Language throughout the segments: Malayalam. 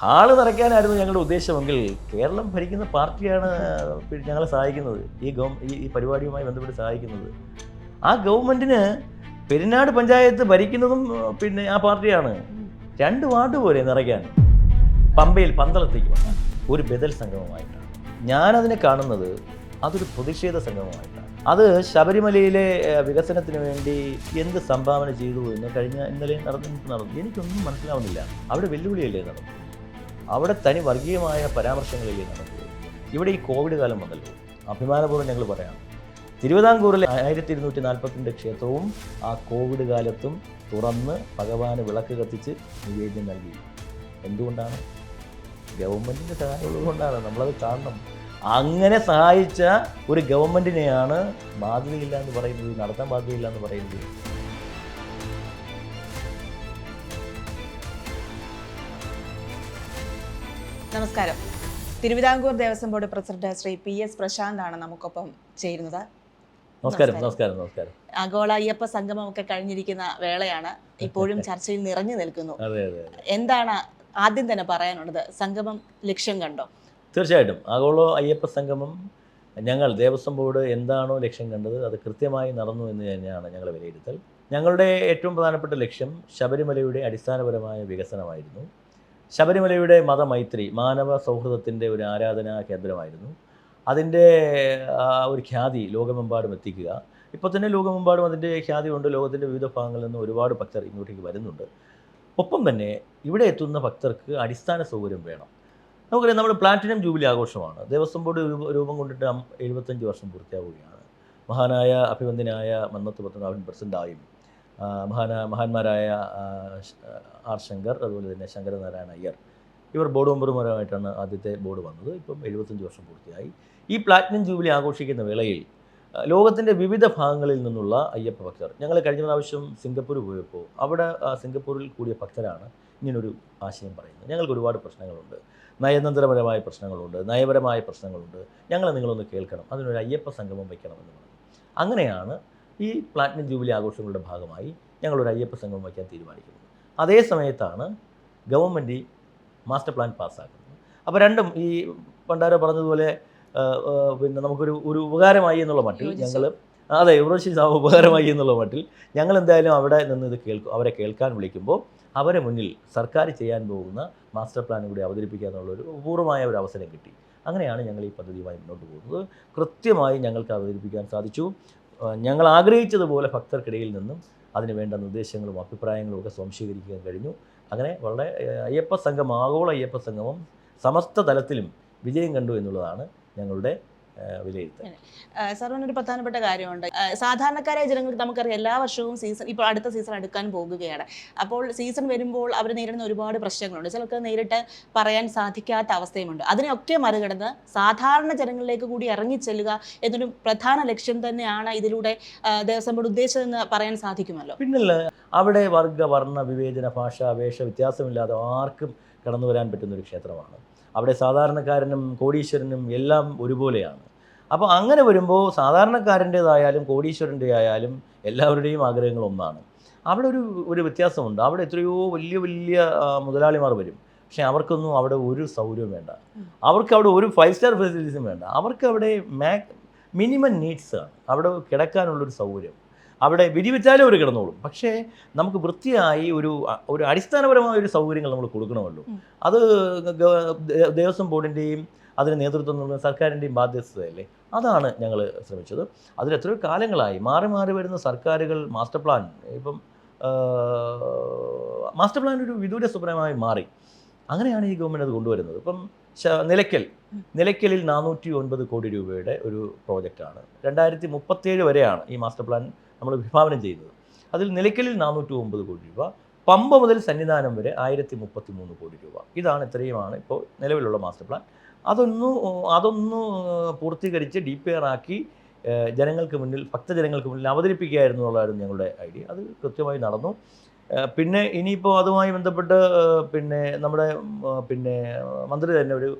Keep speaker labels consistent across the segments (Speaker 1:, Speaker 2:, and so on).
Speaker 1: ഹാൾ നിറയ്ക്കാനായിരുന്നു ഞങ്ങളുടെ ഉദ്ദേശമെങ്കിൽ കേരളം ഭരിക്കുന്ന പാർട്ടിയാണ് ഞങ്ങളെ സഹായിക്കുന്നത്. ഈ ഗവ ഈ പരിപാടിയുമായി ബന്ധപ്പെട്ട് സഹായിക്കുന്നത്. ആ ഗവൺമെന്റിന് പെരിനാട് പഞ്ചായത്ത് ഭരിക്കുന്നതും പിന്നെ ആ പാർട്ടിയാണ്. രണ്ട് വാർഡ് പോലെ നിറയ്ക്കാൻ. പമ്പയിൽ പന്തളത്തേക്ക് വന്ന ഒരു ബദൽ സംഗമമായിട്ടാണ്. ഞാനതിനെ കാണുന്നത് അതൊരു പ്രതിഷേധ സംഗമമായിട്ടാണ്. അത് ശബരിമലയിലെ വികസനത്തിന് വേണ്ടി എന്ത് സംഭാവന ചെയ്തു എന്ന് കഴിഞ്ഞ ഇന്നലെ നടന്നു നടന്നു. എനിക്കൊന്നും മനസ്സിലാവുന്നില്ല. അവിടെ വെല്ലുവിളിയല്ലേ നടന്നു അവിടെ തനി വർഗീയമായ പരാമർശങ്ങളില്ലേ നടന്നത് ഇവിടെ ഈ കോവിഡ് കാലം വന്നല്ലോ അഭിമാനപൂർവം ഞങ്ങൾ പറയാം. തിരുവിതാംകൂറിലെ ആയിരത്തി ഇരുന്നൂറ്റി നാൽപ്പത്തിരണ്ട് ക്ഷേത്രവും ആ കോവിഡ് കാലത്തും തുറന്ന് ഭഗവാന് വിളക്ക് കത്തിച്ച് നിവേദ്യം നൽകി. എന്തുകൊണ്ടാണ്? ഗവൺമെന്റിന്റെ സഹായമുള്ളത് കൊണ്ടാണ് നമ്മളത് കാണണം. അങ്ങനെ സഹായിച്ച ഒരു ഗവൺമെന്റിനെയാണ് ബാധ്യതയില്ല എന്ന് പറയുന്നത് നടത്താൻ ബാധ്യതയില്ല എന്ന് പറയുന്നത്.
Speaker 2: നമസ്കാരം. Thiruvithamkoor Devaswom board president Shri P S Prashanth ആണ് നമുക്കൊപ്പം ചേരുന്നത്.
Speaker 1: നമസ്കാരം നമസ്കാരം. നമസ്കാരം
Speaker 2: ആഗോള അയ്യപ്പ സംഗമം ഒക്കെ കഴിഞ്ഞിരിക്കുന്ന വേളയാണ് ഇപ്പോഴും ചർച്ചയിൽ നിറഞ്ഞു നിൽക്കുന്നു. എന്താണ് ആദ്യം തന്നെ പറയാനുള്ളത്? സംഗമം ലക്ഷ്യം കണ്ടോ?
Speaker 1: തീർച്ചയായിട്ടും. ആഗോള അയ്യപ്പ സംഗമം ഞങ്ങൾ ദേവസ്വം ബോർഡ് എന്താണോ ലക്ഷ്യം കണ്ടത് അത് കൃത്യമായി നടന്നു എന്ന് തന്നെയാണ് ഞങ്ങൾ വിലയിരുത്തൽ. ഞങ്ങളുടെ ഏറ്റവും പ്രധാനപ്പെട്ട ലക്ഷ്യം ശബരിമലയുടെ അടിസ്ഥാനപരമായ വികസനമായിരുന്നു. ശബരിമലയുടെ മതമൈത്രി മാനവ സൗഹൃദത്തിന്റെ ഒരു ആരാധനാ കേന്ദ്രമായിരുന്നു. അതിന്റെ ഒരു ഖ്യാതി ലോകമെമ്പാടും എത്തിക്കുക. ഇപ്പോൾ തന്നെ ലോകമെമ്പാടും അതിന്റെ ഖ്യാതി കൊണ്ട് ലോകത്തിന്റെ വിവിധ ഭാഗങ്ങളിൽ നിന്ന് ഒരുപാട് ഭക്തർ ഇങ്ങോട്ടേക്ക് വരുന്നുണ്ട്. ഒപ്പം തന്നെ ഇവിടെ എത്തുന്ന ഭക്തർക്ക് അടിസ്ഥാന സൗകര്യം വേണം. നമുക്കറിയാം നമ്മുടെ പ്ലാറ്റിനം ജൂബിലി ആഘോഷമാണ്. ദേവസ്വം ബോർഡ് രൂപം കൊണ്ടിട്ട് എഴുപത്തഞ്ച് വർഷം പൂർത്തിയാവുകയാണ്. മഹാനായ അഭിവന്ദനായ മന്നത്ത് പത്മനാഭൻ പ്രസിഡന്റായും മഹാന മഹാന്മാരായ ആർ ശങ്കർ അതുപോലെ തന്നെ ശങ്കരനാരായണ അയ്യർ. ഇവർ ബോർഡ് മെമ്പർമാരുമായിട്ടാണ് ആദ്യത്തെ ബോർഡ് വന്നത്. ഇപ്പം എഴുപത്തഞ്ച് വർഷം പൂർത്തിയായി. ഈ പ്ലാറ്റിനം ജൂബിലി ആഘോഷിക്കുന്ന വേളയിൽ ലോകത്തിന്റെ വിവിധ ഭാഗങ്ങളിൽ നിന്നുള്ള അയ്യപ്പ ഭക്തർ ഞങ്ങൾ കഴിഞ്ഞ പ്രാവശ്യം സിംഗപ്പൂർ പോയപ്പോൾ അവിടെ സിംഗപ്പൂരിൽ കൂടിയ ഭക്തരാണ് ഇങ്ങനൊരു ആശയം പറയുന്നത്. ഞങ്ങൾക്ക് ഒരുപാട് പ്രശ്നങ്ങളുണ്ട്. നയതന്ത്രപരമായ പ്രശ്നങ്ങളുണ്ട് നയപരമായ പ്രശ്നങ്ങളുണ്ട്. ഞങ്ങളെ നിങ്ങളൊന്ന് കേൾക്കണം അതിനൊരു അയ്യപ്പ സംഗമം വയ്ക്കണമെന്ന് പറഞ്ഞു. അങ്ങനെയാണ് ഈ പ്ലാറ്റിനം ജൂബിലി ആഘോഷങ്ങളുടെ ഭാഗമായി ഞങ്ങളൊരു അയ്യപ്പ സംഘം വയ്ക്കാൻ തീരുമാനിക്കുന്നത് അതേ സമയത്താണ് ഗവൺമെന്റ് മാസ്റ്റർ പ്ലാൻ പാസ്സാക്കുന്നത്. അപ്പോൾ രണ്ടും ഈ പണ്ടാരോ പറഞ്ഞതുപോലെ പിന്നെ നമുക്കൊരു ഒരു ഉപകാരമായി എന്നുള്ള മട്ടിൽ ഞങ്ങൾ അതെ യുവറോഷി ഉപകാരമായി എന്നുള്ള മട്ടിൽ ഞങ്ങൾ എന്തായാലും അവിടെ നിന്ന് ഇത് കേൾക്കും അവരെ കേൾക്കാൻ വിളിക്കുമ്പോൾ അവരെ മുന്നിൽ സർക്കാർ ചെയ്യാൻ പോകുന്ന മാസ്റ്റർ പ്ലാൻ കൂടി അവതരിപ്പിക്കുക എന്നുള്ളൊരു പൂർണമായ ഒരു അവസരം കിട്ടി. അങ്ങനെയാണ് ഞങ്ങൾ ഈ പദ്ധതിയുമായി മുന്നോട്ട് പോകുന്നത്. കൃത്യമായി ഞങ്ങൾക്ക് അവതരിപ്പിക്കാൻ സാധിച്ചു. ഞങ്ങൾ ആഗ്രഹിച്ചതുപോലെ ഭക്തർക്കിടയിൽ നിന്നും അതിന് വേണ്ട നിർദ്ദേശങ്ങളും അഭിപ്രായങ്ങളും ഒക്കെ സ്വാംശീകരിക്കാൻ കഴിഞ്ഞു. അങ്ങനെ വളരെ അയ്യപ്പ സംഘം ആഗോള അയ്യപ്പ സംഗമം സമസ്ത തലത്തിലും വിജയം കണ്ടു എന്നുള്ളതാണ് ഞങ്ങളുടെ ആ, വിലയിരുത്തൽ.
Speaker 2: സാറിന് ഒരു പ്രധാനപ്പെട്ട കാര്യമുണ്ട്. സാധാരണക്കാരായ ജനങ്ങൾക്ക് നമുക്കറിയാം എല്ലാ വർഷവും സീസൺ ഇപ്പോൾ അടുത്ത സീസൺ എടുക്കാൻ പോകുകയാണ്. അപ്പോൾ സീസൺ വരുമ്പോൾ അവർ നേരിടുന്ന ഒരുപാട് പ്രശ്നങ്ങളുണ്ട്. ചിലർക്ക് നേരിട്ട് പറയാൻ സാധിക്കാത്ത അവസ്ഥയുമുണ്ട്. അതിനെയൊക്കെ മറികടന്ന് സാധാരണ ജനങ്ങളിലേക്ക് കൂടി ഇറങ്ങിച്ചെല്ലുക എന്നൊരു പ്രധാന ലക്ഷ്യം തന്നെയാണ് ഇതിലൂടെ ദേവസ്വം ബോർഡ് ഉദ്ദേശിച്ചതെന്ന് പറയാൻ സാധിക്കുമല്ലോ.
Speaker 1: പിന്നല്ല അവിടെ വർഗ വർണ വിവേചന ഭാഷ വേഷ വ്യത്യാസമില്ലാതെ ആർക്കും കടന്നു വരാൻ പറ്റുന്ന ഒരു ക്ഷേത്രമാണ്. അവിടെ സാധാരണക്കാരനും കോടീശ്വരനും എല്ലാം ഒരുപോലെയാണ്. അപ്പോൾ അങ്ങനെ വരുമ്പോൾ സാധാരണക്കാരന്റേതായാലും കോടീശ്വരന്റെ ആയാലും എല്ലാവരുടെയും ആഗ്രഹങ്ങൾ ഒന്നാണ്. അവിടെ ഒരു ഒരു വ്യത്യാസമുണ്ട്. അവിടെ എത്രയോ വലിയ വലിയ മുതലാളിമാർ വരും. പക്ഷേ അവർക്കൊന്നും അവിടെ ഒരു സൗകര്യവും വേണ്ട. അവർക്ക് അവിടെ ഒരു ഫൈവ് സ്റ്റാർ ഫെസിലിറ്റീസും വേണ്ട. അവർക്ക് അവിടെ മാക് മിനിമം നീഡ്സ് ആണ്. അവിടെ കിടക്കാനുള്ളൊരു സൗകര്യം. അവിടെ വിരിവെച്ചാലും അവർ കിടന്നോളും. പക്ഷേ നമുക്ക് വൃത്തിയായി ഒരു ഒരു അടിസ്ഥാനപരമായ ഒരു സൗകര്യങ്ങൾ നമ്മൾ കൊടുക്കണമല്ലോ. അത് ദേവസ്വം ബോർഡിന്റെയും അതിന് നേതൃത്വം നൽകുന്ന സർക്കാരിന്റെയും ബാധ്യതയല്ലേ അതാണ് ഞങ്ങൾ ശ്രമിച്ചത്. അതിൽ എത്രയോ കാലങ്ങളായി മാറി മാറി വരുന്ന സർക്കാരുകൾ മാസ്റ്റർ പ്ലാൻ ഇപ്പം മാസ്റ്റർ പ്ലാൻ ഒരു വിദൂര സ്വപ്നമായി മാറി. അങ്ങനെയാണ് ഈ ഗവൺമെന്റ് അത് കൊണ്ടുവരുന്നത്. ഇപ്പം നിലയ്ക്കൽ. നിലയ്ക്കലിൽ നാനൂറ്റി ഒൻപത് കോടി രൂപയുടെ ഒരു പ്രോജക്റ്റാണ്. രണ്ടായിരത്തി മുപ്പത്തേഴ് വരെയാണ് ഈ മാസ്റ്റർ പ്ലാൻ നമ്മൾ വിഭാവനം ചെയ്യുന്നത്. അതിൽ നിലയ്ക്കലിൽ നാനൂറ്റി ഒമ്പത് കോടി രൂപ പമ്പ മുതൽ സന്നിധാനം വരെ ആയിരത്തി മുപ്പത്തി മൂന്ന് കോടി രൂപ. ഇതാണ് ഇത്രയുമാണ് ഇപ്പോൾ നിലവിലുള്ള മാസ്റ്റർ പ്ലാൻ. അതൊന്നു അതൊന്ന് പൂർത്തീകരിച്ച് ഡി പി ആക്കി ജനങ്ങൾക്ക് മുന്നിൽ ഭക്തജനങ്ങൾക്ക് മുന്നിൽ അവതരിപ്പിക്കുകയായിരുന്നു എന്നുള്ളതായിരുന്നു ഞങ്ങളുടെ ഐഡിയ. അത് കൃത്യമായി നടന്നു. പിന്നെ ഇനിയിപ്പോൾ അതുമായി ബന്ധപ്പെട്ട് പിന്നെ നമ്മുടെ പിന്നെ മന്ത്രി തന്നെ ഒരു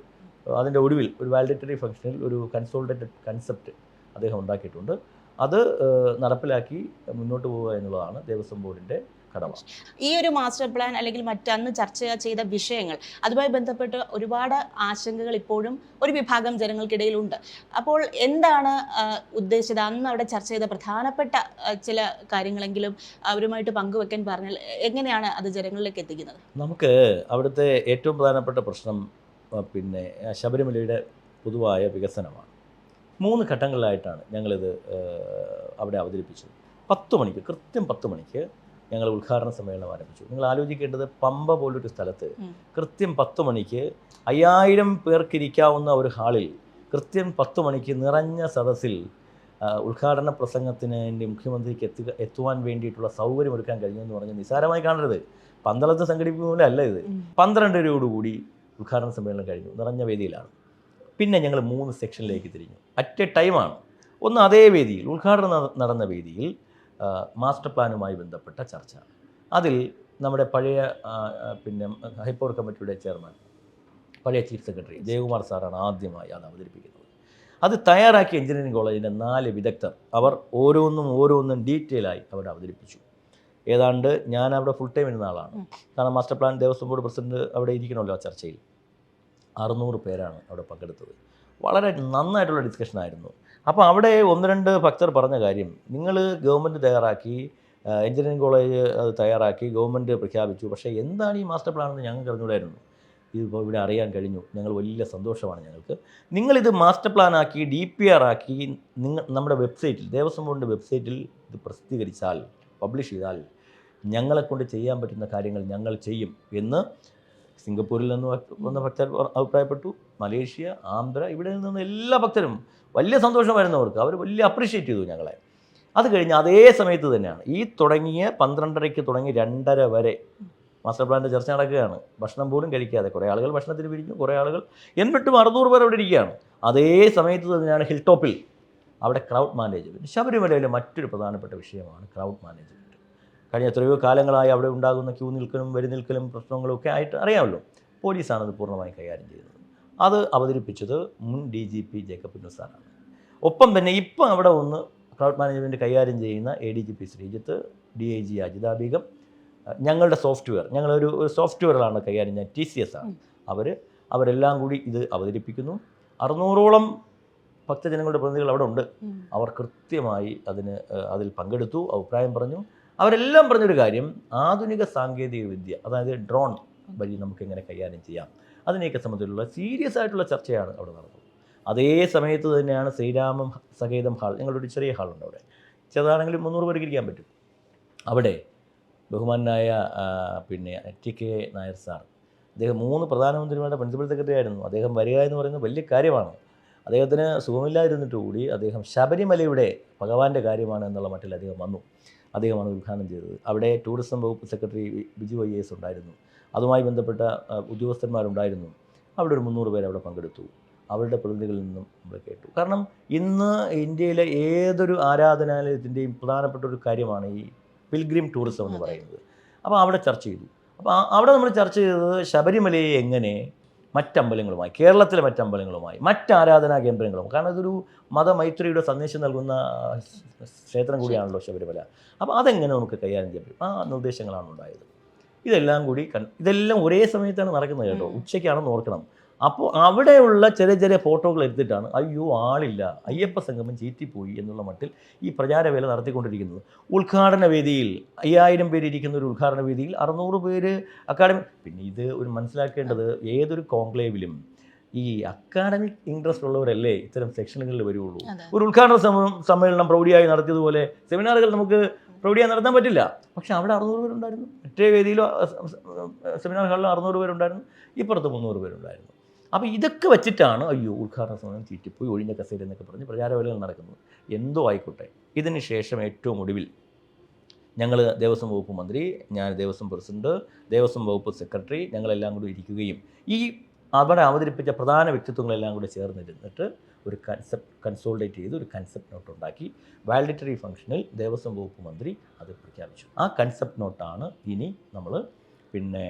Speaker 1: അതിന്റെ ഒടുവിൽ ഒരു വാലിഡേറ്ററി ഫംഗ്ഷനിൽ ഒരു കൺസോൾട്ടേറ്റഡ് കൺസെപ്റ്റ് അദ്ദേഹം ഉണ്ടാക്കിയിട്ടുണ്ട്. അത് നടപ്പിലാക്കി മുന്നോട്ട് പോവുക എന്നുള്ളതാണ് ദേവസ്വം ബോർഡിന്റെ കടമ.
Speaker 2: ഈ ഒരു മാസ്റ്റർ പ്ലാൻ അല്ലെങ്കിൽ മറ്റന്ന് ചർച്ച ചെയ്ത വിഷയങ്ങൾ അതുമായി ബന്ധപ്പെട്ട് ഒരുപാട് ആശങ്കകൾ ഇപ്പോഴും ഒരു വിഭാഗം ജനങ്ങൾക്കിടയിലുണ്ട്. അപ്പോൾ എന്താണ് ഉദ്ദേശിച്ചത്? അന്ന് അവിടെ ചർച്ച ചെയ്ത പ്രധാനപ്പെട്ട ചില കാര്യങ്ങളെങ്കിലും അവരുമായിട്ട് പങ്കുവെക്കാൻ പറഞ്ഞാൽ എങ്ങനെയാണ് അത് ജനങ്ങളിലേക്ക് എത്തിക്കുന്നത്?
Speaker 1: നമുക്ക് അവിടുത്തെ ഏറ്റവും പ്രധാനപ്പെട്ട പ്രശ്നം പിന്നെ ശബരിമലയുടെ പൊതുവായ വികസനമാണ്. മൂന്ന് ഘട്ടങ്ങളിലായിട്ടാണ് ഞങ്ങളിത് അവിടെ അവതരിപ്പിച്ചത്. പത്ത് മണിക്ക് കൃത്യം പത്ത് മണിക്ക് ഞങ്ങൾ ഉദ്ഘാടന സമ്മേളനം ആരംഭിച്ചു. നിങ്ങൾ ആലോചിക്കേണ്ടത് പമ്പ പോലൊരു സ്ഥലത്ത് കൃത്യം പത്ത് മണിക്ക് അയ്യായിരം പേർക്കിരിക്കാവുന്ന ഒരു ഹാളിൽ കൃത്യം പത്ത് മണിക്ക് നിറഞ്ഞ സദസ്സിൽ ഉദ്ഘാടന പ്രസംഗത്തിന് വേണ്ടി മുഖ്യമന്ത്രിക്ക് എത്തുക എത്തുവാൻ വേണ്ടിയിട്ടുള്ള സൗകര്യം ഒരുക്കാൻ കഴിഞ്ഞെന്ന് പറഞ്ഞ് നിസ്സാരമായി കാണരുത്. പന്തളത്ത് സംഘടിപ്പിക്കുന്ന പോലെ അല്ല ഇത്. പന്ത്രണ്ടരയോടുകൂടി ഉദ്ഘാടന സമ്മേളനം കഴിഞ്ഞു. നിറഞ്ഞ വേദിയിലാണ്. പിന്നെ ഞങ്ങൾ മൂന്ന് സെക്ഷനിലേക്ക് തിരിഞ്ഞു. അറ്റ് എ ടൈമാണ്. ഒന്ന് അതേ വേദിയിൽ ഉദ്ഘാടനം നട- നടന്ന വേദിയിൽ മാസ്റ്റർ പ്ലാനുമായി ബന്ധപ്പെട്ട ചർച്ച. അതിൽ നമ്മുടെ പഴയ പിന്നെ ഹൈപ്പോർ കമ്മിറ്റിയുടെ ചെയർമാൻ പഴയ ചീഫ് സെക്രട്ടറി ജയകുമാർ സാറാണ് ആദ്യമായി അത് അവതരിപ്പിക്കുന്നത്. അത് തയ്യാറാക്കിയ എഞ്ചിനീയറിംഗ് കോളേജിന്റെ നാല് വിദഗ്ധർ അവർ ഓരോന്നും ഓരോന്നും ഡീറ്റെയിലായി അവിടെ അവതരിപ്പിച്ചു. ഏതാണ്ട് ഞാൻ അവിടെ ഫുൾ ടൈം ഇരുന്ന ആളാണ്. കാരണം master plan Devaswom board president അവിടെ ഇരിക്കണമല്ലോ ആ ചർച്ചയിൽ. അറുന്നൂറ് പേരാണ് അവിടെ പങ്കെടുത്തത്. വളരെ നന്നായിട്ടുള്ള ഡിസ്കഷൻ ആയിരുന്നു. അപ്പോൾ അവിടെ ഒന്ന് രണ്ട് ഭക്തർ പറഞ്ഞ കാര്യം നിങ്ങൾ ഗവൺമെന്റ് തയ്യാറാക്കി എഞ്ചിനീയറിംഗ് കോളേജ് അത് തയ്യാറാക്കി ഗവൺമെന്റ് പ്രഖ്യാപിച്ചു. പക്ഷേ എന്താണ് ഈ മാസ്റ്റർ പ്ലാൻ എന്ന് ഞങ്ങൾക്ക് അറിഞ്ഞൂടായിരുന്നു ഇതിപ്പോൾ ഇവിടെ അറിയാൻ കഴിഞ്ഞു. ഞങ്ങൾ വലിയ സന്തോഷമാണ് ഞങ്ങൾക്ക്. നിങ്ങളിത് മാസ്റ്റർ പ്ലാൻ ആക്കി ഡി പി ആർ ആക്കി നിങ്ങൾ നമ്മുടെ വെബ്സൈറ്റിൽ ദേവസ്വം ബോർഡിന്റെ വെബ്സൈറ്റിൽ ഇത് പ്രസിദ്ധീകരിച്ചാൽ പബ്ലിഷ് ചെയ്താൽ ഞങ്ങളെക്കൊണ്ട് ചെയ്യാൻ പറ്റുന്ന കാര്യങ്ങൾ ഞങ്ങൾ ചെയ്യും എന്ന് സിംഗപ്പൂരിൽ നിന്ന് വന്ന ഭക്തർ അഭിപ്രായപ്പെട്ടു. മലേഷ്യ ആന്ധ്ര ഇവിടെ നിന്ന് എല്ലാ ഭക്തരും വലിയ സന്തോഷമായിരുന്നു അവർക്ക് അവർ വലിയ അപ്രീഷിയേറ്റ് ചെയ്തു ഞങ്ങളെ. അത് കഴിഞ്ഞ് അതേ സമയത്ത് തന്നെയാണ്. ഈ തുടങ്ങിയ പന്ത്രണ്ടരയ്ക്ക് തുടങ്ങി രണ്ടര വരെ മാസ്റ്റർ പ്ലാന്റെ ചർച്ച നടക്കുകയാണ്. ഭക്ഷണം പോലും കഴിക്കാതെ കുറേ ആളുകൾ ഭക്ഷണത്തിന് പിരിഞ്ഞു കുറേ ആളുകൾ എന്നിട്ടും അറുന്നൂറ് പേർ അവിടെ ഇരിക്കുകയാണ്. അതേ സമയത്ത് തന്നെയാണ് ഹിൽ ടോപ്പിൽ അവിടെ ക്രൗഡ് മാനേജ്മെന്റ് ശബരിമലയിലെ മറ്റൊരു പ്രധാനപ്പെട്ട വിഷയമാണ് ക്രൗഡ് മാനേജ്മെന്റ് കഴിഞ്ഞ എത്രയോ കാലങ്ങളായി അവിടെ ഉണ്ടാകുന്ന ക്യൂ നിൽക്കലും വരി നിൽക്കലും പ്രശ്നങ്ങളും ഒക്കെ ആയിട്ട് അറിയാമല്ലോ. പോലീസാണ് അത് പൂർണമായും കൈകാര്യം ചെയ്തത്. അത് അവതരിപ്പിച്ചത് മുൻ ഡി ജി പി ജേക്കബ് നുസാറാണ് ഒപ്പം തന്നെ ഇപ്പം അവിടെ ഒന്ന് ക്രൗഡ് മാനേജ്മെന്റ് കൈകാര്യം ചെയ്യുന്ന A D G P Sreejith D I G Ajitha Beegum ഞങ്ങളുടെ സോഫ്റ്റ്വെയർ ഞങ്ങളൊരു ഒരു സോഫ്റ്റ്വെയറിലാണ് കൈകാര്യം ചെയ്യുന്നത് ടി സി എസ് ആണ്. അവർ അവരെല്ലാം കൂടി ഇത് അവതരിപ്പിക്കുന്നു. അറുന്നൂറോളം ഭക്തജനങ്ങളുടെ പ്രതിനിധികൾ അവിടെ ഉണ്ട്. അവർ കൃത്യമായി അതിന് അതിൽ പങ്കെടുത്തു അഭിപ്രായം പറഞ്ഞു. അവരെല്ലാം പറഞ്ഞൊരു കാര്യം ആധുനിക സാങ്കേതിക വിദ്യ അതായത് ഡ്രോൺ വഴി നമുക്ക് എങ്ങനെ കൈകാര്യം ചെയ്യാം അതിനെയൊക്കെ സംബന്ധിച്ചുള്ള സീരിയസ് ആയിട്ടുള്ള ചർച്ചയാണ് അവിടെ നടന്നത്. അതേ സമയത്ത് തന്നെയാണ് ശ്രീരാമം സഹേതം ഹാൾ ഞങ്ങളുടെ ചെറിയ ഹാളുണ്ട് അവിടെ. ചെറുതാണെങ്കിലും മുന്നൂറ് പേർക്ക് ഇരിക്കാൻ പറ്റും. അവിടെ ബഹുമാനായ പിന്നെ ടി കെ നായർ സാർ അദ്ദേഹം മൂന്ന് പ്രധാനമന്ത്രിമാരുടെ പ്രിൻസിപ്പൽ സെക്രട്ടറി ആയിരുന്നു. അദ്ദേഹം വരിക എന്ന് പറയുന്നത് വലിയ കാര്യമാണ്. അദ്ദേഹത്തിന് സുഖമില്ലാതിരുന്നിട്ട് കൂടി അദ്ദേഹം ശബരിമലയുടെ ഭഗവാന്റെ കാര്യമാണ് എന്നുള്ള മട്ടിൽ അദ്ദേഹം വന്നു. അദ്ദേഹമാണ് ഉദ്ഘാടനം ചെയ്തത്. അവിടെ ടൂറിസം വകുപ്പ് സെക്രട്ടറി ബിജു ഐ എസ് ഉണ്ടായിരുന്നു. അതുമായി ബന്ധപ്പെട്ട ഉദ്യോഗസ്ഥന്മാരുണ്ടായിരുന്നു. അവിടെ ഒരു മുന്നൂറ് പേര് അവിടെ പങ്കെടുത്തു. അവരുടെ പ്രതിനിധികളിൽ നിന്നും നമ്മൾ കേട്ടു. കാരണം ഇന്ന് ഇന്ത്യയിലെ ഏതൊരു ആരാധനാലയത്തിന്റെയും പ്രധാനപ്പെട്ട ഒരു കാര്യമാണ് ഈ പിൽഗ്രിം ടൂറിസം എന്ന് പറയുന്നത്. അപ്പോൾ അവിടെ ചർച്ച ചെയ്തു. അപ്പോൾ അവിടെ നമ്മൾ ചർച്ച ചെയ്തത് ശബരിമലയെ എങ്ങനെ മറ്റമ്പലങ്ങളുമായി കേരളത്തിലെ മറ്റമ്പലങ്ങളുമായി മറ്റ് ആരാധനാ കേന്ദ്രങ്ങളും. കാരണം ഇതൊരു മതമൈത്രിയുടെ സന്ദേശം നൽകുന്ന ക്ഷേത്രം കൂടിയാണല്ലോ ശബരിമല. അപ്പോൾ അതെങ്ങനെ നമുക്ക് കൈകാര്യം ചെയ്യാൻ പറ്റും? ആ നിർദ്ദേശങ്ങളാണ് ഉണ്ടായത്. ഇതെല്ലാം കൂടി ഇതെല്ലാം ഒരേ സമയത്താണ് നടക്കുന്നത് കേട്ടോ. ഉച്ചയ്ക്കാണെന്ന് ഓർക്കണം. അപ്പോൾ അവിടെയുള്ള ചെറിയ ചെറിയ ഫോട്ടോകൾ എടുത്തിട്ടാണ് അയ്യോ ആളില്ല. അയ്യപ്പ സംഗമം ചീറ്റിപ്പോയി എന്നുള്ള മട്ടിൽ ഈ പ്രചാരവേല നടത്തിക്കൊണ്ടിരിക്കുന്നത്. ഉദ്ഘാടന വേദിയിൽ അയ്യായിരം പേര് ഇരിക്കുന്ന ഒരു ഉദ്ഘാടന വേദിയിൽ അറുന്നൂറ് പേര് അക്കാഡമി പിന്നെ ഇത് ഒരു മനസ്സിലാക്കേണ്ടത് ഏതൊരു കോൺക്ലേവിലും ഈ അക്കാഡമിക് ഇൻട്രസ്റ്റ് ഉള്ളവരല്ലേ ഇത്തരം സെക്ഷനുകളിൽ വരുള്ളൂ. ഒരു ഉദ്ഘാടന സമ്മേളനം പ്രൗഢിയായി നടത്തിയതുപോലെ സെമിനാറുകൾ നമുക്ക് പ്രൗഢിയായി നടത്താൻ പറ്റില്ല. പക്ഷെ അവിടെ അറുന്നൂറ് പേരുണ്ടായിരുന്നു. മറ്റേ വേദിയിലോ സെമിനാർ ഹാളിലോ അറുന്നൂറ് പേരുണ്ടായിരുന്നു. ഇപ്പുറത്ത് മുന്നൂറ് പേരുണ്ടായിരുന്നു. അപ്പോൾ ഇതൊക്കെ വെച്ചിട്ടാണ് അയ്യോ ഉദ്ഘാടന സമയം ചീറ്റിപ്പോയി ഒഴിഞ്ഞ കസേര എന്നൊക്കെ പറഞ്ഞ് പ്രചാരവേലകൾ നടക്കുന്നത്. എന്തോ ആയിക്കോട്ടെ. ഇതിന് ശേഷം ഏറ്റവും ഒടുവിൽ ഞങ്ങൾ ദേവസ്വം വകുപ്പ് മന്ത്രി ഞാൻ ദേവസ്വം പ്രസിഡന്റ് ദേവസ്വം വകുപ്പ് സെക്രട്ടറി ഞങ്ങളെല്ലാം കൂടി ഇരിക്കുകയും ഈ അവിടെ അവതരിപ്പിച്ച പ്രധാന വ്യക്തിത്വങ്ങളെല്ലാം കൂടി ചേർന്നിരുന്നിട്ട് ഒരു കൺസെപ്റ്റ് കൺസോൾഡേറ്റ് ചെയ്ത് ഒരു കൺസെപ്റ്റ് നോട്ട് ഉണ്ടാക്കി. വാലിഡിറ്ററി ഫംഗ്ഷനിൽ ദേവസ്വം വകുപ്പ് മന്ത്രി അത് പ്രഖ്യാപിച്ചു. ആ കൺസെപ്റ്റ് നോട്ടാണ് ഇനി നമ്മൾ പിന്നെ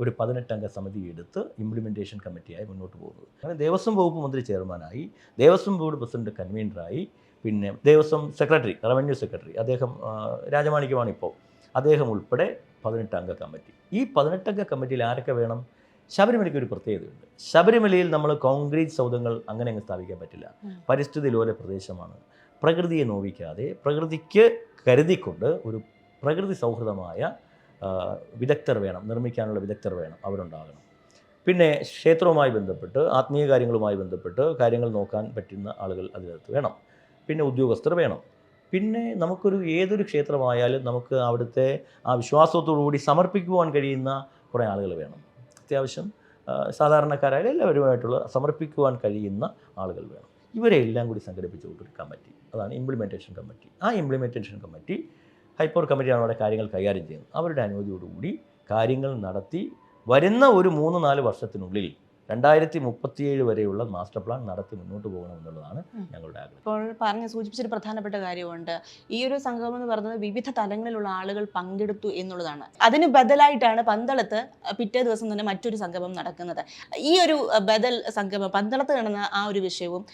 Speaker 1: ഒരു പതിനെട്ടംഗ സമിതി എടുത്ത് ഇംപ്ലിമെന്റേഷൻ കമ്മിറ്റിയായി മുന്നോട്ട് പോകുന്നത് അങ്ങനെ ദേവസ്വം വകുപ്പ് മന്ത്രി ചെയർമാനായി ദേവസ്വം ബോർഡ് പ്രസിഡന്റ് കൺവീനറായി പിന്നെ ദേവസ്വം സെക്രട്ടറി റവന്യൂ സെക്രട്ടറി അദ്ദേഹം രാജമാണിക്യമാണ് ഇപ്പോൾ. അദ്ദേഹം ഉൾപ്പെടെ പതിനെട്ടംഗ കമ്മിറ്റി ഈ പതിനെട്ടംഗ കമ്മിറ്റിയിൽ ആരൊക്കെ വേണം? ശബരിമലയ്ക്ക് ഒരു പ്രത്യേകതയുണ്ട്. ശബരിമലയിൽ നമ്മൾ കോൺക്രീറ്റ് സൗധങ്ങൾ അങ്ങനെ അങ്ങ് സ്ഥാപിക്കാൻ പറ്റില്ല. പരിസ്ഥിതി ലോല പ്രദേശമാണ്. പ്രകൃതിയെ നോവിക്കാതെ പ്രകൃതിക്ക് കരുതിക്കൊണ്ട് ഒരു പ്രകൃതി സൗഹൃദമായ വിദഗ്ധർ വേണം നിർമ്മിക്കാനുള്ള വിദഗ്ധർ വേണം അവരുണ്ടാകണം. പിന്നെ ക്ഷേത്രവുമായി ബന്ധപ്പെട്ട് ആത്മീയ കാര്യങ്ങളുമായി ബന്ധപ്പെട്ട് കാര്യങ്ങൾ നോക്കാൻ പറ്റുന്ന ആളുകൾ അതിനകത്ത് വേണം. പിന്നെ ഉദ്യോഗസ്ഥർ വേണം. പിന്നെ നമുക്കൊരു ഏതൊരു ക്ഷേത്രമായാലും നമുക്ക് അവിടുത്തെ ആ വിശ്വാസത്തോടു കൂടി സമർപ്പിക്കുവാൻ കഴിയുന്ന കുറേ ആളുകൾ വേണം. അത്യാവശ്യം സാധാരണക്കാരായാലും എല്ലാവരുമായിട്ടുള്ള സമർപ്പിക്കുവാൻ കഴിയുന്ന ആളുകൾ വേണം. ഇവരെ എല്ലാം കൂടി സംഘടിപ്പിച്ചുകൊണ്ട് ഒരു കമ്മിറ്റി അതാണ് ഇംപ്ലിമെന്റേഷൻ കമ്മിറ്റി ആ ഇംപ്ലിമെന്റേഷൻ കമ്മിറ്റി ഹൈപ്പവർ കമ്മിറ്റിയാണ് അവിടെ കാര്യങ്ങൾ കൈകാര്യം ചെയ്യുന്നത്. അവരുടെ അനുമതിയോടുകൂടി കാര്യങ്ങൾ നടത്തി വരുന്ന ഒരു മൂന്ന് നാല് വർഷത്തിനുള്ളിൽ രണ്ടായിരത്തി മുപ്പത്തിയേഴ് വരെയുള്ള മാസ്റ്റർ പ്ലാൻ നടത്തി മുന്നോട്ട് പോകണം
Speaker 2: എന്നുള്ളതാണ്
Speaker 1: ഞങ്ങളുടെ ആഗ്രഹം.
Speaker 2: ഇപ്പോൾ പറഞ്ഞ് സൂചിപ്പിച്ചൊരു പ്രധാനപ്പെട്ട കാര്യമുണ്ട്. ഈ ഒരു സംഗമം എന്ന് പറയുന്നത് വിവിധ തലങ്ങളിലുള്ള ആളുകൾ പങ്കെടുത്തു എന്നുള്ളതാണ്. അതിന് ബദലായിട്ടാണ് പന്തളത്ത് പിറ്റേ ദിവസം തന്നെ മറ്റൊരു സംഗമം നടക്കുന്നത്. ഈ ഒരു ബദൽ സംഗമം പന്തളത്ത് നടന്ന ആ ഒരു വിഷയവും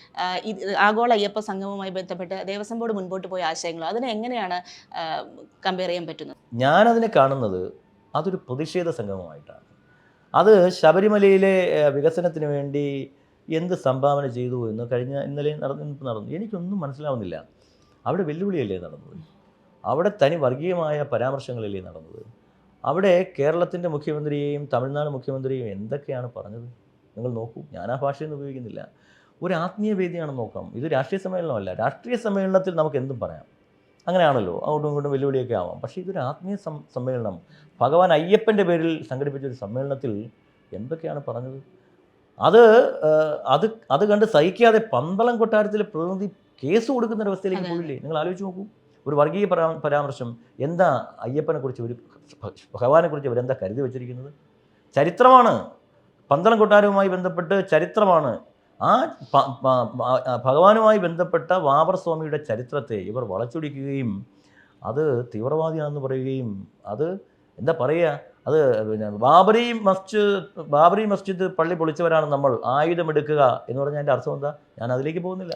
Speaker 2: ആഗോള അയ്യപ്പ സംഗമവുമായി ബന്ധപ്പെട്ട് ദേവസ്വം ബോർഡ് മുൻപോട്ട് പോയ ആശയങ്ങളും അതിനെ എങ്ങനെയാണ് കമ്പയർ ചെയ്യാൻ പറ്റുന്നത്?
Speaker 1: ഞാനതിനെ കാണുന്നത് അതൊരു പ്രതിഷേധ സംഗമമായിട്ടാണ്. അത് ശബരിമലയിലെ വികസനത്തിന് വേണ്ടി എന്ത് സംഭാവന ചെയ്തു എന്ന് കഴിഞ്ഞ ഇന്നലെ നടന്നു നടന്നു. എനിക്കൊന്നും മനസ്സിലാവുന്നില്ല. അവിടെ വെല്ലുവിളിയല്ലേ നടന്നത്? അവിടെ തനി വർഗീയമായ പരാമർശങ്ങളല്ലേ നടന്നത്? അവിടെ കേരളത്തിന്റെ മുഖ്യമന്ത്രിയെയും തമിഴ്നാട് മുഖ്യമന്ത്രിയെയും എന്തൊക്കെയാണ് പറഞ്ഞത്? നിങ്ങൾ നോക്കൂ. ഞാൻ ആ ഭാഷയൊന്നും ഉപയോഗിക്കുന്നില്ല. ഒരു ആത്മീയ വേദിയാണെന്ന് നോക്കാം. ഇത് രാഷ്ട്രീയ സമ്മേളനമല്ല. രാഷ്ട്രീയ സമ്മേളനത്തിൽ നമുക്ക് എന്തും പറയാം. അങ്ങനെയാണല്ലോ. അങ്ങോട്ടും ഇങ്ങോട്ടും വെല്ലുവിളിയൊക്കെ ആവാം. പക്ഷേ ഇതൊരു ആത്മീയ സം സമ്മേളനം. ഭഗവാൻ അയ്യപ്പന്റെ പേരിൽ സംഘടിപ്പിച്ച ഒരു സമ്മേളനത്തിൽ എന്തൊക്കെയാണ് പറഞ്ഞത്? അത് അത് അത് കണ്ട് സഹിക്കാതെ പന്തളം കൊട്ടാരത്തിലെ പ്രതിനിധി കേസ് കൊടുക്കുന്ന അവസ്ഥയിലേക്ക് പോയില്ലേ? നിങ്ങൾ ആലോചിച്ച് നോക്കൂ. ഒരു വർഗീയ പരാ പരാമർശം. എന്താ അയ്യപ്പനെ കുറിച്ച് ഒരു ഭഗവാനെ കുറിച്ച് അവരെന്താ കരുതി വെച്ചിരിക്കുന്നത്? ചരിത്രമാണ്. പന്തളം കൊട്ടാരവുമായി ബന്ധപ്പെട്ട് ചരിത്രമാണ്. ആ ഭഗവാനുമായി ബന്ധപ്പെട്ട വാബർ സ്വാമിയുടെ ചരിത്രത്തെ ഇവർ വളച്ചൊടിക്കുകയും അത് തീവ്രവാദിയാണെന്ന് പറയുകയും അത് എന്താ പറയുക? അത് പിന്നെ ബാബറി മസ്ജിദ് ബാബറി മസ്ജിദ് പള്ളി പൊളിച്ചവരാണ് നമ്മൾ. ആയുധമെടുക്കുക എന്ന് പറഞ്ഞാൽ എന്റെ അർത്ഥം എന്താ? ഞാൻ അതിലേക്ക് പോകുന്നില്ല.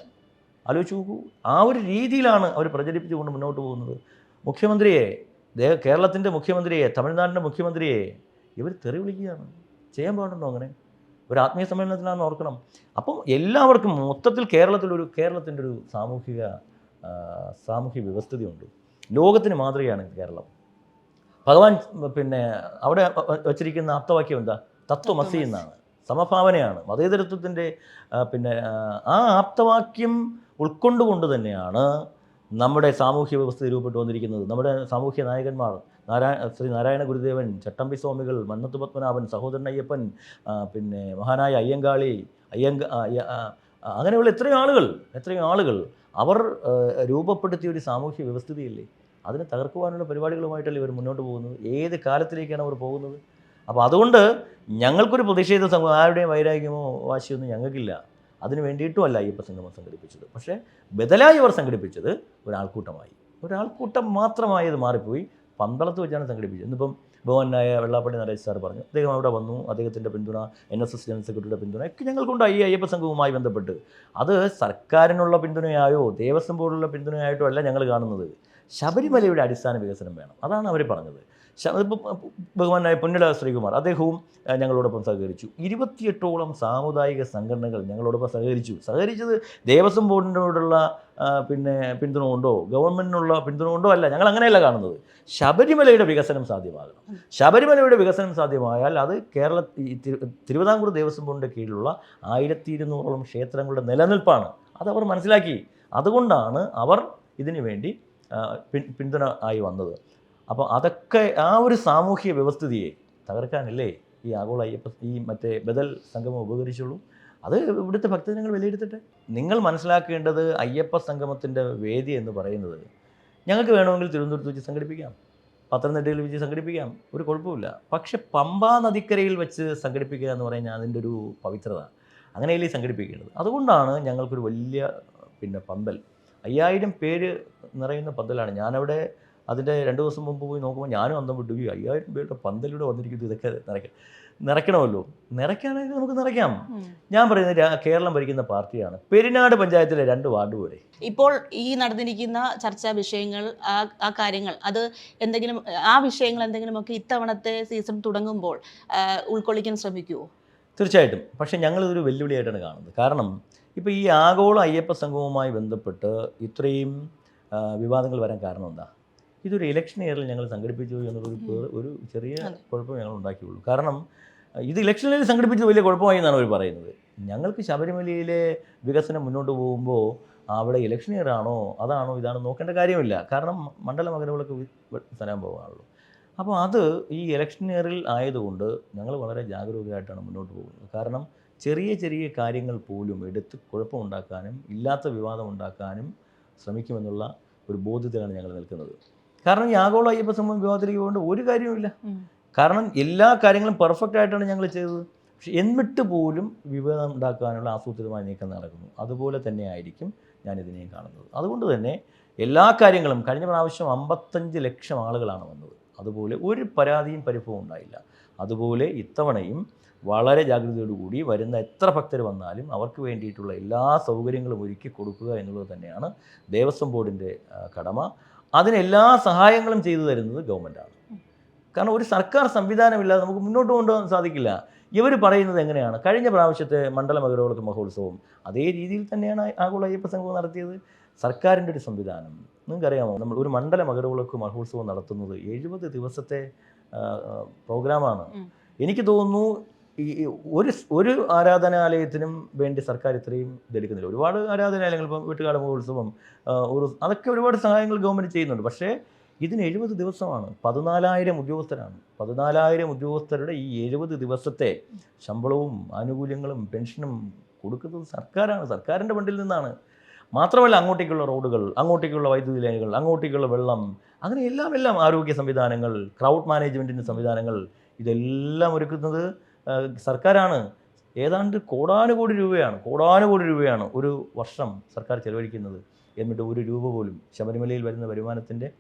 Speaker 1: ആലോചിച്ച് നോക്കൂ. ആ ഒരു രീതിയിലാണ് അവർ പ്രചരിപ്പിച്ചുകൊണ്ട് മുന്നോട്ട് പോകുന്നത്. മുഖ്യമന്ത്രിയെ കേരളത്തിന്റെ മുഖ്യമന്ത്രിയെ തമിഴ്നാടിന്റെ മുഖ്യമന്ത്രിയെ ഇവർ തെറി വിളിക്കുകയാണ്. ചെയ്യാൻ പാടുണ്ടോ അങ്ങനെ? ഒരു ആത്മീയ സമ്മേളനത്തിലാണെന്ന് ഓർക്കണം. അപ്പം എല്ലാവർക്കും മൊത്തത്തിൽ കേരളത്തിലൊരു കേരളത്തിന്റെ ഒരു സാമൂഹിക സാമൂഹിക സാമൂഹ്യ വ്യവസ്ഥതയുണ്ട്. ലോകത്തിന് മാതൃകയാണ് കേരളം. ഭഗവാൻ പിന്നെ അവിടെ വച്ചിരിക്കുന്ന ആപ്തവാക്യം എന്താ? തത്വമസി എന്നാണ്. സമഭാവനയാണ്. മതേതരത്വത്തിന്റെ പിന്നെ ആ ആപ്തവാക്യം ഉൾക്കൊണ്ടുകൊണ്ട് തന്നെയാണ് നമ്മുടെ സാമൂഹ്യ വ്യവസ്ഥ രൂപപ്പെട്ടു വന്നിരിക്കുന്നത് നമ്മുടെ സാമൂഹ്യ നായകന്മാർ നാരായണ ശ്രീ നാരായണ ഗുരുദേവൻ ചട്ടമ്പി സ്വാമികൾ മന്നത്ത് പത്മനാഭൻ സഹോദരൻ അയ്യപ്പൻ പിന്നെ മഹാനായ അയ്യങ്കാളി അയ്യങ്ക അങ്ങനെയുള്ള എത്രയും ആളുകൾ എത്രയും ആളുകൾ അവർ രൂപപ്പെടുത്തിയ ഒരു സാമൂഹ്യ വ്യവസ്ഥിതിയില്ലേ? അതിനെ തകർക്കുവാനുള്ള പരിപാടികളുമായിട്ടല്ലേ ഇവർ മുന്നോട്ട് പോകുന്നത്? ഏത് കാലത്തിലേക്കാണ് അവർ പോകുന്നത്? അപ്പോൾ അതുകൊണ്ട് ഞങ്ങൾക്കൊരു പ്രതിഷേധ സംഘം ആരുടെയും വൈരാഗ്യമോ വാശിയൊന്നും ഞങ്ങൾക്കില്ല. അതിന് വേണ്ടിയിട്ടുമല്ല അയ്യപ്പ സംഗമം സംഘടിപ്പിച്ചത്. പക്ഷേ ബദലായി അവർ സംഘടിപ്പിച്ചത് ഒരാൾക്കൂട്ടമായി. ഒരാൾക്കൂട്ടം മാത്രമായി അത് മാറിപ്പോയി. പന്തളത്ത് വെച്ചാണ് സംഘടിപ്പിച്ചത്. ഇന്നിപ്പം ഭവനായ വെള്ളാപ്പള്ളി നരേശ് സാർ പറഞ്ഞു. അദ്ദേഹം അവിടെ വന്നു. അദ്ദേഹത്തിന്റെ പിന്തുണ എൻ എസ് എസ് ജനറൽ സെക്രട്ടറിയുടെ പിന്തുണ ഒക്കെ ഞങ്ങൾക്കുണ്ട് ഈ അയ്യപ്പ സംഘവുമായി ബന്ധപ്പെട്ട്. അത് സർക്കാരിനുള്ള പിന്തുണയായോ ദേവസ്വം ബോർഡിലുള്ള പിന്തുണയായിട്ടോ അല്ല ഞങ്ങൾ കാണുന്നത്. ശബരിമലയുടെ അടിസ്ഥാന വികസനം വേണം. അതാണ് അവർ പറഞ്ഞത്. ശ- ഇപ്പം ബഹുമാനായ പൊന്നിട ശ്രീകുമാർ അദ്ദേഹവും ഞങ്ങളോടൊപ്പം സഹകരിച്ചു. ഇരുപത്തിയെട്ടോളം സാമുദായിക സംഘടനകൾ ഞങ്ങളോടൊപ്പം സഹകരിച്ചു. സഹകരിച്ചത് ദേവസ്വം ബോർഡിനോടുള്ള പിന്നെ പിന്തുണ കൊണ്ടോ ഗവൺമെന്റിനുള്ള പിന്തുണ കൊണ്ടോ അല്ല ഞങ്ങൾ അങ്ങനെയല്ല കാണുന്നത്. ശബരിമലയുടെ വികസനം സാധ്യമാകണം. ശബരിമലയുടെ വികസനം സാധ്യമായാൽ അത് കേരള തിരുവിതാംകൂർ ദേവസ്വം ബോർഡിന്റെ കീഴിലുള്ള ആയിരത്തി ഇരുന്നൂറോളം ക്ഷേത്രങ്ങളുടെ നിലനിൽപ്പാണ്. അതവർ മനസ്സിലാക്കി. അതുകൊണ്ടാണ് അവർ ഇതിനു വേണ്ടി പിന്തുണ ആയി വന്നത്. അപ്പോൾ അതൊക്കെ ആ ഒരു സാമൂഹ്യ വ്യവസ്ഥിതിയെ തകർക്കാനല്ലേ ഈ ആഗോള അയ്യപ്പ ഈ മറ്റേ ബദൽ സംഗമം ഉപകരിച്ചുള്ളൂ? അത് ഇവിടുത്തെ ഭക്തജനങ്ങൾ വിലയിരുത്തട്ടെ. നിങ്ങൾ മനസ്സിലാക്കേണ്ടത് അയ്യപ്പ സംഗമത്തിന്റെ വേദി എന്ന് പറയുന്നത് ഞങ്ങൾക്ക് വേണമെങ്കിൽ തിരുവനന്തപുരത്ത് വെച്ച് സംഘടിപ്പിക്കാം. പത്തനംതിട്ടയിൽ വെച്ച് സംഘടിപ്പിക്കാം. ഒരു കുഴപ്പമില്ല. പക്ഷേ പമ്പാ നദിക്കരയിൽ വെച്ച് സംഘടിപ്പിക്കുക എന്ന് പറഞ്ഞാൽ അതിന്റെ ഒരു പവിത്രത. അങ്ങനെയല്ലേ സംഘടിപ്പിക്കേണ്ടത്. അതുകൊണ്ടാണ് ഞങ്ങൾക്കൊരു വലിയ പിന്നെ പന്തൽ അയ്യായിരം പേര് നിറയുന്ന പന്തലാണ്. ഞാനവിടെ അതിന്റെ രണ്ട് ദിവസം മുമ്പ് പോയി നോക്കുമ്പോൾ ഞാനും അന്തം വിട്ടു. ഈ അയ്യായിരം പേരുടെ പന്തലിലൂടെ വന്നിരിക്കുന്നത് ഇതൊക്കെ നിറയ്ക്കാം നിറയ്ക്കണമല്ലോ. നിറയ്ക്കുകയാണെങ്കിൽ നമുക്ക് നിറയ്ക്കാം. ഞാൻ പറയുന്നത് കേരളം ഭരിക്കുന്ന പാർട്ടിയാണ്. പെരിനാട് പഞ്ചായത്തിലെ രണ്ട് വാർഡ് പോലെ.
Speaker 2: ഇപ്പോൾ ഈ നടന്നിരിക്കുന്ന ചർച്ചാ വിഷയങ്ങൾ ആ കാര്യങ്ങൾ അത് എന്തെങ്കിലും ആ വിഷയങ്ങൾ എന്തെങ്കിലുമൊക്കെ ഇത്തവണത്തെ സീസൺ തുടങ്ങുമ്പോൾ ഉൾക്കൊള്ളിക്കാൻ ശ്രമിക്കുമോ
Speaker 1: തീർച്ചയായിട്ടും. പക്ഷേ ഞങ്ങളിതൊരു വെല്ലുവിളിയായിട്ടാണ് കാണുന്നത്. കാരണം ഇപ്പോൾ ഈ ആഗോള അയ്യപ്പ സംഘവുമായി ബന്ധപ്പെട്ട് ഇത്രയും വിവാദങ്ങൾ വരാൻ കാരണം എന്താ? ഇതൊരു ഇലക്ഷൻ ഇയറിൽ ഞങ്ങൾ സംഘടിപ്പിച്ചു എന്നുള്ളൊരു ഒരു ചെറിയ. കുഴപ്പം ഞങ്ങൾ ഉണ്ടാക്കിയുള്ളൂ. കാരണം ഇത് ഇലക്ഷൻ ഇയറിൽ സംഘടിപ്പിച്ചത് വലിയ കുഴപ്പമായി എന്നാണ് അവർ പറയുന്നത്. ഞങ്ങൾക്ക് ശബരിമലയിലെ വികസനം മുന്നോട്ട് പോകുമ്പോൾ അവിടെ ഇലക്ഷൻ ഇയർ ആണോ അതാണോ ഇതാണോ നോക്കേണ്ട കാര്യമില്ല. കാരണം മണ്ഡല മകരവിളക്ക് തരാൻ പോകാനുള്ളൂ അപ്പോൾ അത് ഈ ഇലക്ഷൻ ഇയറിൽ ആയതുകൊണ്ട് ഞങ്ങൾ വളരെ ജാഗരൂകരായിട്ടാണ് മുന്നോട്ട് പോകുന്നത്. കാരണം ചെറിയ ചെറിയ കാര്യങ്ങൾ പോലും എടുത്ത് കുഴപ്പമുണ്ടാക്കാനും ഇല്ലാത്ത വിവാദം ഉണ്ടാക്കാനും ശ്രമിക്കുമെന്നുള്ള ഒരു ബോധ്യത്തിലാണ് ഞങ്ങൾ നിൽക്കുന്നത്. കാരണം ഈ ആഗോള അയ്യപ്പ സംഘം വിവാദത്തിലേക്ക് പോകേണ്ട ഒരു കാര്യവുമില്ല. കാരണം എല്ലാ കാര്യങ്ങളും പെർഫെക്റ്റ് ആയിട്ടാണ് ഞങ്ങൾ ചെയ്തത്. പക്ഷെ എന്നിട്ട് പോലും വിവാദം ഉണ്ടാക്കാനുള്ള ആസൂത്രിതമായ നീക്കം നടക്കുന്നു. അതുപോലെ തന്നെ ആയിരിക്കും ഞാൻ ഞാനിതിനെയും കാണുന്നത്. അതുകൊണ്ട് തന്നെ എല്ലാ കാര്യങ്ങളും കഴിഞ്ഞ പ്രാവശ്യം അമ്പത്തഞ്ച് ലക്ഷം ആളുകളാണ് വന്നത്. അതുപോലെ ഒരു പരാതിയും പരിഭവം ഉണ്ടായില്ല. അതുപോലെ ഇത്തവണയും വളരെ ജാഗ്രതയോടുകൂടി വരുന്ന എത്ര ഭക്തർ വന്നാലും അവർക്ക് വേണ്ടിയിട്ടുള്ള എല്ലാ സൗകര്യങ്ങളും ഒരുക്കി കൊടുക്കുക എന്നുള്ളത് തന്നെയാണ് ദേവസ്വം ബോർഡിന്റെ കടമ. അതിന് എല്ലാ സഹായങ്ങളും ചെയ്തു തരുന്നത് ഗവൺമെന്റാണ്. കാരണം ഒരു സർക്കാർ സംവിധാനമില്ലാതെ നമുക്ക് മുന്നോട്ട് കൊണ്ടുപോകാൻ സാധിക്കില്ല. ഇവർ പറയുന്നത് എങ്ങനെയാണ്? കഴിഞ്ഞ പ്രാവശ്യത്തെ മണ്ഡല മകരവിളക്ക് മഹോത്സവം അതേ രീതിയിൽ തന്നെയാണ് ആഗോള അയ്യപ്പ സംഘം നടത്തിയത്. സർക്കാരിന്റെ ഒരു സംവിധാനം. നിങ്ങൾക്കറിയാമോ? നമ്മൾ ഒരു മണ്ഡല മകരവിളക്ക് മഹോത്സവം നടത്തുന്നത് എഴുപത് ദിവസത്തെ പ്രോഗ്രാമാണ്. എനിക്ക് തോന്നുന്നു ഈ ഒരു ഒരു ആരാധനാലയത്തിനും വേണ്ടി സർക്കാർ ഇത്രയും ഇതെടുക്കുന്നില്ല. ഒരുപാട് ആരാധനാലയങ്ങൾ ഇപ്പം വീട്ടുകാട മഹോത്സവം അതൊക്കെ ഒരുപാട് സഹായങ്ങൾ ഗവൺമെന്റ് ചെയ്യുന്നുണ്ട്. പക്ഷേ ഇതിന് എഴുപത് ദിവസമാണ്. പതിനാലായിരം ഉദ്യോഗസ്ഥരാണ്. പതിനാലായിരം ഉദ്യോഗസ്ഥരുടെ ഈ എഴുപത് ദിവസത്തെ ശമ്പളവും ആനുകൂല്യങ്ങളും പെൻഷനും കൊടുക്കുന്നത് സർക്കാരാണ്. സർക്കാരിന്റെ ഫണ്ടിൽ നിന്നാണ്. മാത്രമല്ല അങ്ങോട്ടേക്കുള്ള റോഡുകൾ അങ്ങോട്ടേക്കുള്ള വൈദ്യുതി ലൈനുകൾ അങ്ങോട്ടേക്കുള്ള വെള്ളം അങ്ങനെ എല്ലാം എല്ലാം ആരോഗ്യ സംവിധാനങ്ങൾ ക്രൗഡ് മാനേജ്മെന്റിന്റെ സംവിധാനങ്ങൾ ഇതെല്ലാം ഒരുക്കുന്നത് സർക്കാരാണ് ഏതാണ്ട് കോടാനുകോടി രൂപയാണ് കോടാനുകോടി രൂപയാണ് ഒരു വർഷം സർക്കാർ ചെലവഴിക്കുന്നത് എന്നിട്ട് ഒരു രൂപ പോലും ശബരിമലയിൽ വരുന്ന വരുമാനത്തിന്റെ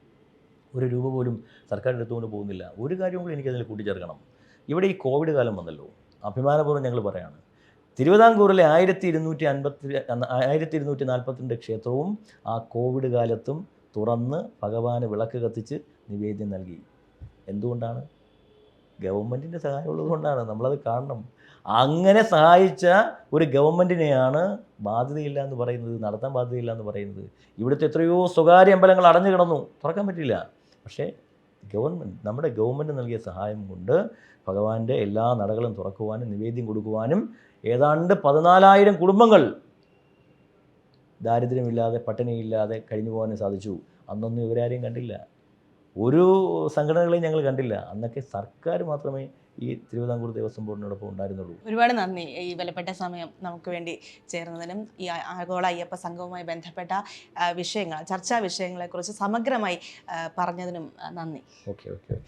Speaker 1: ഒരു രൂപ പോലും സർക്കാർ എടുത്തുകൊണ്ട് പോകുന്നില്ല. ഒരു കാര്യം കൂടി എനിക്കതിൽ കൂട്ടിച്ചേർക്കണം. ഇവിടെ ഈ കോവിഡ് കാലം വന്നല്ലോ. അഭിമാനപൂർവം ഞങ്ങൾ പറയാണ്. തിരുവിതാംകൂറിലെ ആയിരത്തി ഇരുന്നൂറ്റി അൻപത്തി ആയിരത്തി ഇരുന്നൂറ്റി നാൽപ്പത്തിരണ്ട് ക്ഷേത്രവും ആ കോവിഡ് കാലത്തും തുറന്ന് ഭഗവാന് വിളക്ക് കത്തിച്ച് നിവേദ്യം നൽകി. എന്തുകൊണ്ടാണ്? ഗവൺമെന്റിന്റെ സഹായം ഉള്ളതുകൊണ്ടാണ് നമ്മളത് കാണണം. അങ്ങനെ സഹായിച്ച ഒരു ഗവൺമെന്റിനെയാണ് ബാധ്യതയില്ല എന്ന് പറയുന്നത് നടത്താൻ ബാധ്യതയില്ല എന്ന് പറയുന്നത്. ഇവിടുത്തെ എത്രയോ സ്വകാര്യ അമ്പലങ്ങൾ അടഞ്ഞു കിടന്നു. തുറക്കാൻ പറ്റില്ല. പക്ഷേ ഗവൺമെന്റ് നമ്മുടെ ഗവൺമെന്റ് നൽകിയ സഹായം കൊണ്ട് ഭഗവാന്റെ എല്ലാ നടകളും തുറക്കുവാനും നിവേദ്യം കൊടുക്കുവാനും ഏതാണ്ട് പതിനാലായിരം കുടുംബങ്ങൾ ദാരിദ്ര്യമില്ലാതെ പട്ടിണിയില്ലാതെ കഴിഞ്ഞു പോകാനും സാധിച്ചു. അന്നൊന്നും ഇവരാരെയും കണ്ടില്ല. ഒരു സംഘടനകളെയും ഞങ്ങൾ കണ്ടില്ല. അന്നൊക്കെ സർക്കാർ മാത്രമേ ഈ തിരുവിതാംകൂർ ദേവസ്വം ബോർഡിനോടൊപ്പം ഉണ്ടായിരുന്നുള്ളൂ.
Speaker 2: ഒരുപാട് നന്ദി. ഈ വിലപ്പെട്ട സമയം നമുക്ക് വേണ്ടി ചേർന്നതിനും ഈ ആഗോള അയ്യപ്പ സംഘവുമായി ബന്ധപ്പെട്ട വിഷയങ്ങൾ ചർച്ചാ വിഷയങ്ങളെക്കുറിച്ച് സമഗ്രമായി പറഞ്ഞതിനും നന്ദി.
Speaker 1: Okay okay.